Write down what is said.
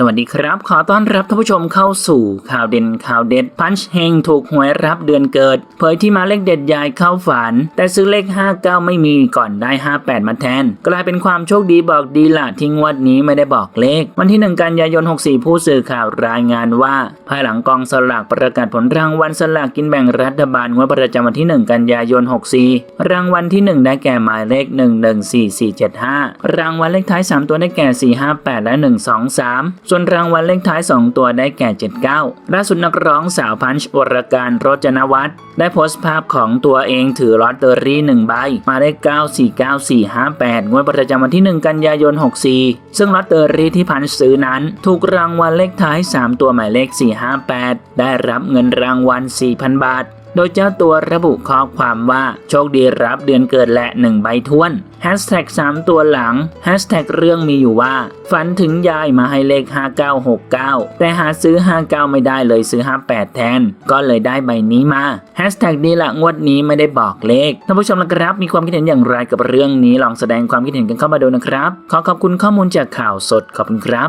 สวัสดีครับ ขอต้อนรับท่านผู้ชมเข้าสู่ข่าวเด่นข่าวเด็ดพันช์เฮงถูกหวยรับเดือนเกิด เผยที่มาเลขเด็ดยายเข้าฝัน แต่ซื้อเลข 59 ไม่มีก่อนได้ 58 มาแทน กลายเป็นความโชคดีบอกดีละที่งวัดนี้ไม่ได้บอกเลข วันที่ 1 กันยายน 64 ผู้สื่อข่าวรายงานว่า ภายหลังกองสลากประกาศผลรางวัลสลากกินแบ่งรัฐบาลงวดประจำวันที่ 1 กันยายน 64 รางวัลที่ 1 ได้แก่หมายเลข 114475 รางวัลเลขท้าย 3 ตัวได้แก่ 458 และ 123ส่วนรางวัลเลขท้าย 2 ตัวได้แก่ 79 ล่าสุดนักร้องสาวพันช์วรการโรจนวัฒน์ได้โพสต์ภาพของตัวเองถือลอตเตอรี่1ใบมายเลข949458 งวดประจำวันที่ 1 กันยายน 64 ซึ่งลอตเตอรี่ที่พันช์ซื้อนั้น ถูกรางวัลเลขท้าย 3 ตัวหมายเลข 458 ได้รับเงินรางวัล 4,000 บาท โดยเจ้าตัวระบุข้อความว่าโชคดีรับเดือนเกิดและ 1 ใบท้วนแฮชแท็ก3ตัวหลังแฮชแท็กเรื่องมีอยู่ว่า ฝันถึงยายมาให้เลข 5969 แต่หาซื้อ 59 ไม่ได้เลยซื้อ 58 แทน ก็เลยได้ใบนี้มาแฮชแท็กนี้ละงวดนี้ไม่ได้บอกเลขท่านผู้ชมนะครับ มีความคิดเห็นอย่างไรกับเรื่องนี้ลองแสดงความคิดเห็นกันเข้ามาดูนะครับ ขอขอบคุณข้อมูลจากข่าวสดขอบคุณครับ